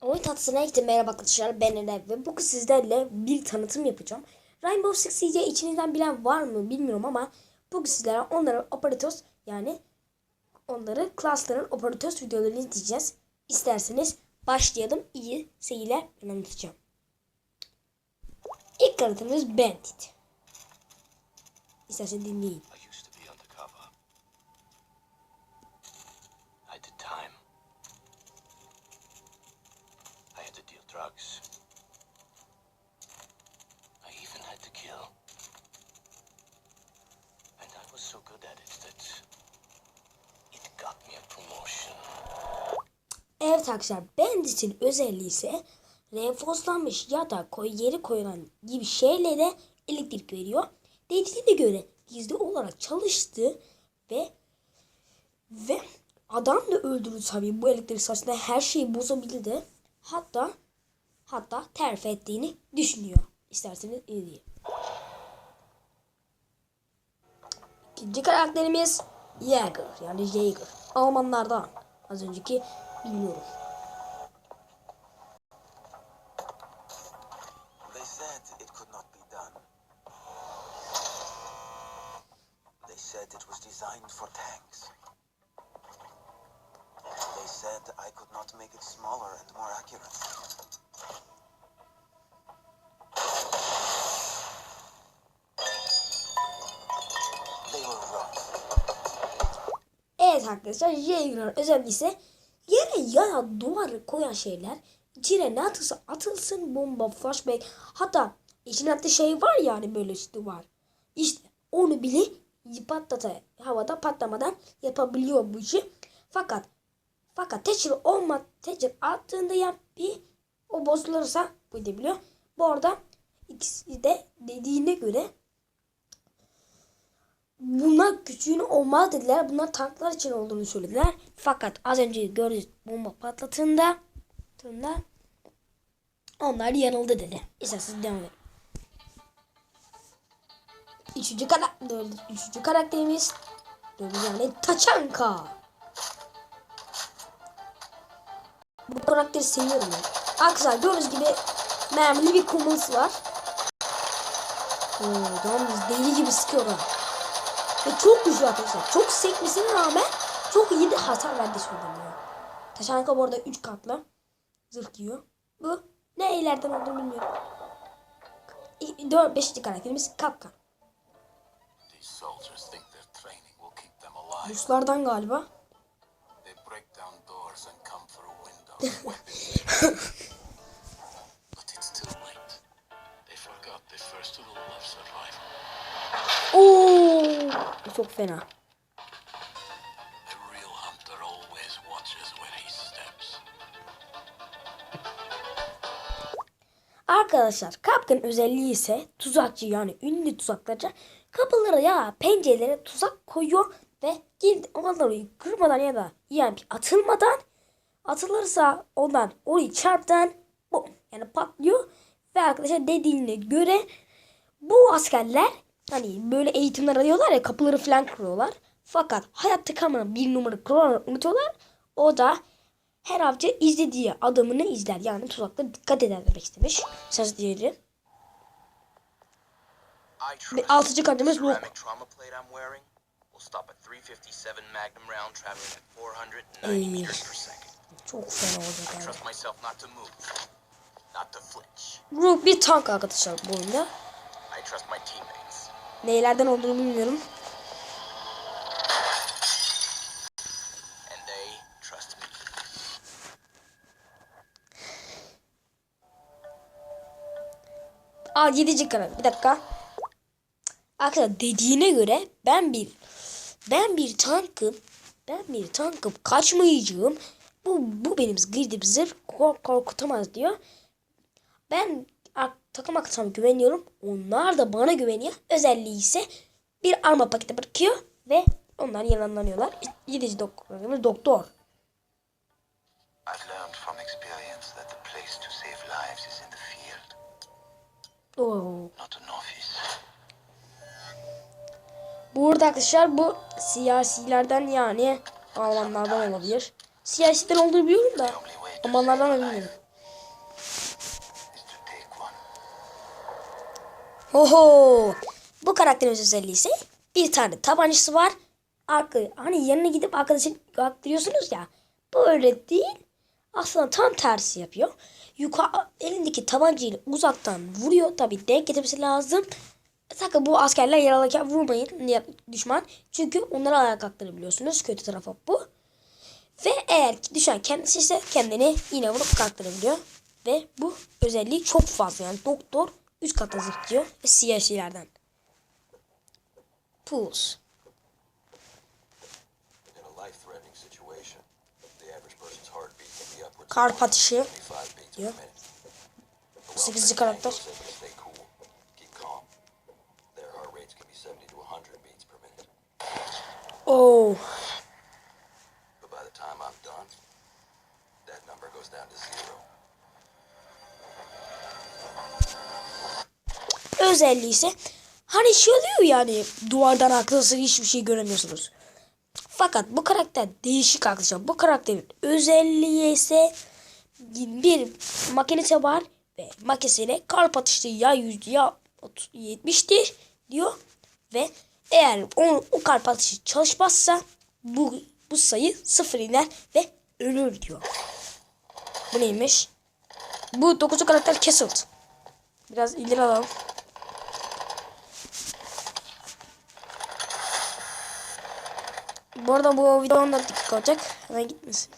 Oyun tatlısına herkese merhaba arkadaşlar ben Ener ve bugün sizlerle bir tanıtım yapacağım. Rainbow Six Siege içinizden bilen var mı bilmiyorum ama bugün sizlere onların operators yani onları klasların operators videolarını izleyeceğiz. İsterseniz başlayalım iyi seyirler ben anlatacağım. İlk tanıtımımız Bandit. İsterseniz dinleyin. Bandit'in özelliği ise reinforcelanmış ya da koy, yeri koyulan gibi şeylere elektrik veriyor. Dediğine göre gizli olarak çalıştı ve ve adam da öldürdü tabii bu elektrik sayesinde her şeyi bozabildi. Hatta hatta terfi ettiğini düşünüyor. İsterseniz izleyin. İkinci karakterimiz Jäger yani Jäger. Almanlardan. Az önceki bilmiyorum. Arkadaşlar Jaeger'ın özelliği yere ya da duvarı koyan şeyler içine ne atılsa atılsın bomba, flashbang hatta içine attığı şey var yani böyle işte var. İşte onu bile patlata havada patlamadan yapabiliyor bu işi. Fakat fakat Thatcher olma Thatcher attığında ya bir o bozulursa bu gidebiliyor. Bu arada ikisi de dediğine göre Bunlar küçüğünü olmaz dediler. Bunlar tanklar için olduğunu söylediler. Fakat az önce gördüğünüz bomba patlatında onlar yanıldı dedi. İsterseniz devam edelim. Üçüncü, karakter, üçüncü karakterimiz yani Taçanka. Bu karakteri seviyorum ben. Arkadaşlar gördüğünüz gibi mermili bir kumulası var. Oo, deli gibi sıkıyor ha. Ve çok güçlü arkadaşlar. Çok sekmesine rağmen çok iyi de hasar verdi söyleniyor. Taşanka bu arada 3 katlı. Zırh giyiyor. Bu ne ileriden olduğunu bilmiyorum. 4 5. karakterimiz Kapkan. Ruslardan galiba. Oo! Bu Çok fena. Arkadaşlar Kapkan özelliği ise tuzakçı yani ünlü tuzaklarca kapılara ya pencerelere tuzak koyuyor ve girdi. Onları kırmadan ya da yani atılmadan atılırsa ondan orayı çarptan bum, yani patlıyor. Ve arkadaşlar dediğine göre bu askerler hani böyle eğitimler alıyorlar ya kapıları falan kırıyorlar. Fakat hayatta kalmadan bir numara kuralı unutuyorlar. O da her avcı izlediği adamını izler. Yani tuzaklara dikkat eder demek istemiş. Söz diğeri. Ve trust altıncı kaddemiz the bu. ceramic trauma plate I'm wearing will stop a 357 Magnum round traveling at 490 Ey. meters per second. Çok fena olacak. Bu bir tank arkadaşlar bu oyunda. I trust my teammates. Neylerden olduğunu bilmiyorum. And they trust me. Aa 7. kanal. Bir dakika. Arkadaşlar dediğine göre ben bir ben bir tankım. Ben bir tankım. Kaçmayacağım. Bu bu benim girdim zırh kork- korkutamaz diyor. Ben takım arkadaşlarıma güveniyorum. Onlar da bana güveniyor. Özelliği ise bir arma paketi bırakıyor ve onlar yalanlanıyorlar. 7. doktor. doktor. Oo. Burada arkadaşlar bu siyasilerden yani Almanlardan olabilir. Siyasiden olduğunu biliyorum da Almanlardan da bilmiyorum. Life Oho. Bu karakterin özelliği ise bir tane tabancası var. Arka, hani yanına gidip arkadaşını aktırıyorsunuz ya. Bu öyle değil. Aslında tam tersi yapıyor. Yukarı elindeki tabancayla uzaktan vuruyor. Tabi denk getirmesi lazım. Sakın bu askerler yaralarken vurmayın düşman. Çünkü onları ayağa kalktırabiliyorsunuz. Kötü tarafı bu. Ve eğer düşen kendisi ise kendini yine vurup kalktırabiliyor. Ve bu özelliği çok fazla. Yani doktor 3 katı zıplıyor. Ve siyasilerden. Pools. In a life-threatening situation, the average özelliği ise hani şey oluyor yani duvardan arkası hiçbir şey göremiyorsunuz. Fakat bu karakter değişik arkadaşlar. Bu karakterin özelliği ise bir makinesi var ve makinesiyle kalp atışı ya 100 ya 30 70'tir diyor ve eğer o, o kalp atışı çalışmazsa bu bu sayı sıfır iner ve ölür diyor. Bu neymiş? Bu 9. karakter Castled. Biraz ileri alalım. Bu arada bu video 14 dakika olacak. Hemen gitmesin.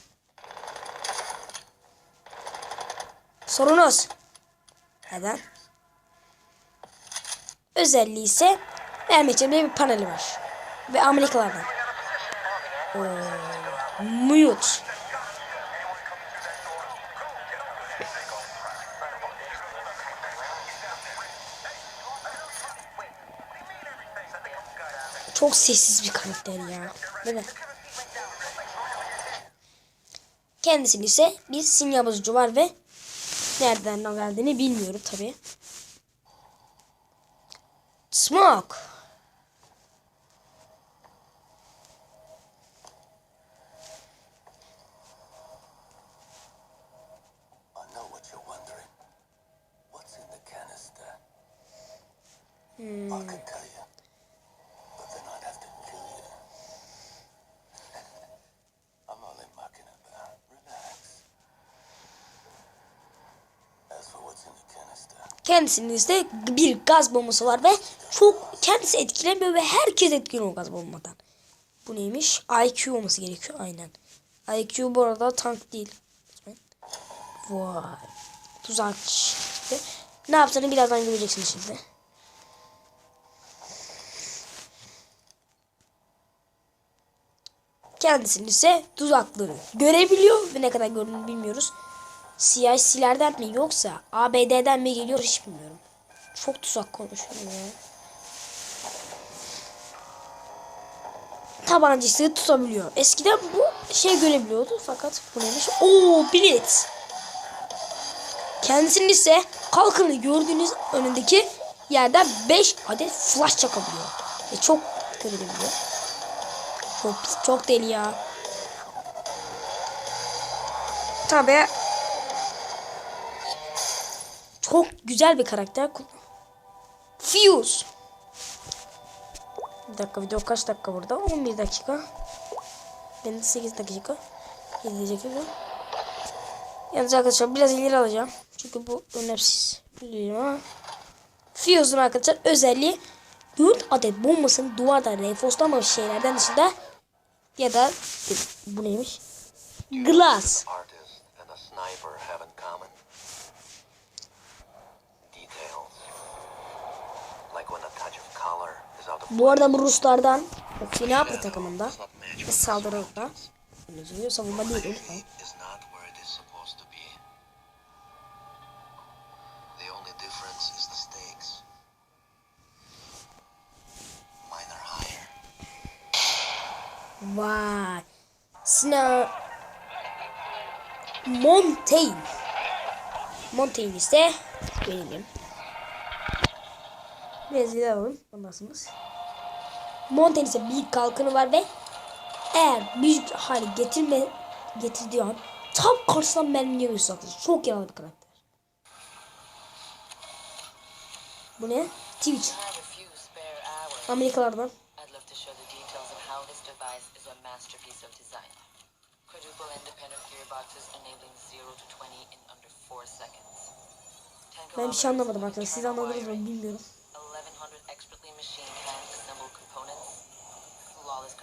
Sorunuz. Neden? Özelliği ise Mehmetçiğimde bir paneli var. Ve Amerikalardan. Oo, mute. Çok sessiz bir karakter ya. Değil mi? Kendisinin ise bir sinyal bozucu var ve nereden ne geldiğini bilmiyorum tabi. Smoke. I ise bir gaz bombası var ve çok kendisi etkilemiyor ve herkes etkileniyor gaz bombadan. Bu neymiş? IQ olması gerekiyor aynen. IQ bu arada tank değil. Vay. Tuzakçı. Ne yaptığını birazdan göreceksiniz şimdi. Kendisinin ise tuzakları görebiliyor ve ne kadar gördüğünü bilmiyoruz. CIC'lerden mi yoksa ABD'den mi geliyor hiç bilmiyorum. Çok tuzak konuşuyorum ya. Tabancası tutabiliyor. Eskiden bu şey görebiliyordu fakat bu neymiş? Oo bilet. Kendisinin ise kalkını gördüğünüz önündeki yerden 5 adet flash çakabiliyor. Ve çok görebiliyor. Çok çok deli ya. Tabi çok güzel bir karakter. Fuse. Bir dakika video kaç dakika burada? 11 dakika. Ben de 8 dakika. 7 dakika. Yalnız arkadaşlar biraz ileri alacağım. Çünkü bu önemsiz. Fuse'un arkadaşlar özelliği 4 adet bombasını duvardan reinforcelamamış şeylerden dışında ya da bu neymiş? Glass. Bu arada bu Ruslardan Okinawa takımında saldırıda savunma değil lütfen. Vay. Sina Montaigne. Montaigne ise benim. Biraz ileri alalım. Anlarsınız. İse bir kalkanı var ve eğer bir hale getirme getirdiği an tam karşısından mermi yiyorsa çok yaralı bir karakter. Bu ne? Twitch. Amerikalardan. I'd love to show the details of how this device is a masterpiece of design. Quadruple independent gearboxes enabling 0 to 20 in under 4 seconds. 10 Ben bir şey anlamadım arkadaşlar. Siz anladınız mı bilmiyorum.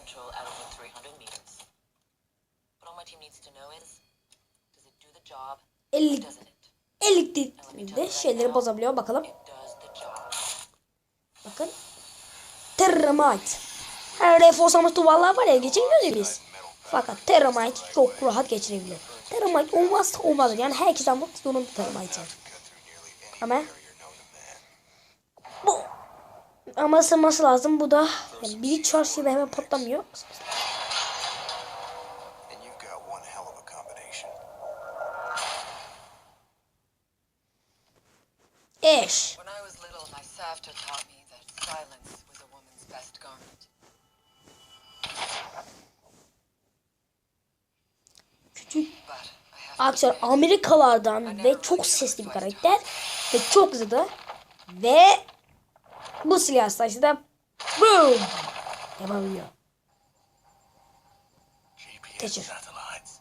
Control at over 300 meters. What all my team needs to know is, does it do the job? 50 Doesn't it? 50 de şeyleri bozabiliyor. Bakalım. Bakın. Terramite. Her reforsamış duvarlar var ya geçemiyoruz ya biz. Fakat Terramite çok rahat geçirebiliyor. Terramite olmazsa olmaz. Yani herkes almak zorunda Terramite'ı. Ama bu ama ısınması lazım. Bu da yani biri çarşıda hemen patlamıyor. Eş. Küçük admit, Amerikalardan ve çok sesli bir karakter ve çok hızlı ve bu silah sayısı da boom yapabiliyor. Sights.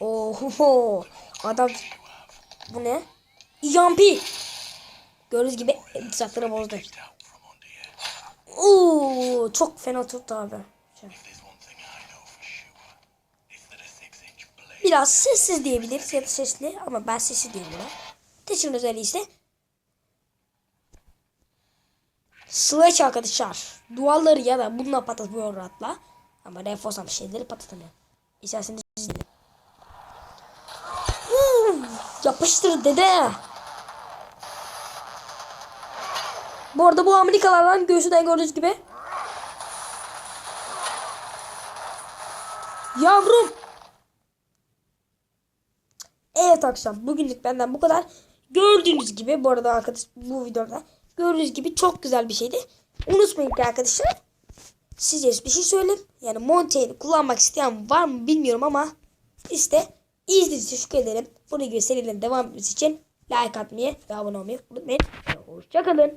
Oho adam bu ne? EMP. Gördüğünüz gibi tuzakları bozdu. Oo çok fena tuttu abi. Biraz sessiz diyebiliriz ya da sesli ama ben sessiz buna. Teacher'ın özelliği ise Sledge arkadaşlar. Duvarları ya da bununla patlatmıyor rahatla. Ama reinforcelan şeyleri patlatamıyor. İsterseniz izleyin. Yapıştır dede. Bu arada bu Amerikalılardan göğsünden gördüğünüz gibi. Yavrum. Evet arkadaşlar bugünlük benden bu kadar. Gördüğünüz gibi bu arada arkadaş bu videoda gördüğünüz gibi çok güzel bir şeydi. Unutmayın ki arkadaşlar size bir şey söyleyeyim. Yani Montaigne'i kullanmak isteyen var mı bilmiyorum ama işte izlediğiniz için teşekkür ederim. Bunun gibi serilerin devam etmesi için like atmayı ve abone olmayı unutmayın. Hoşçakalın.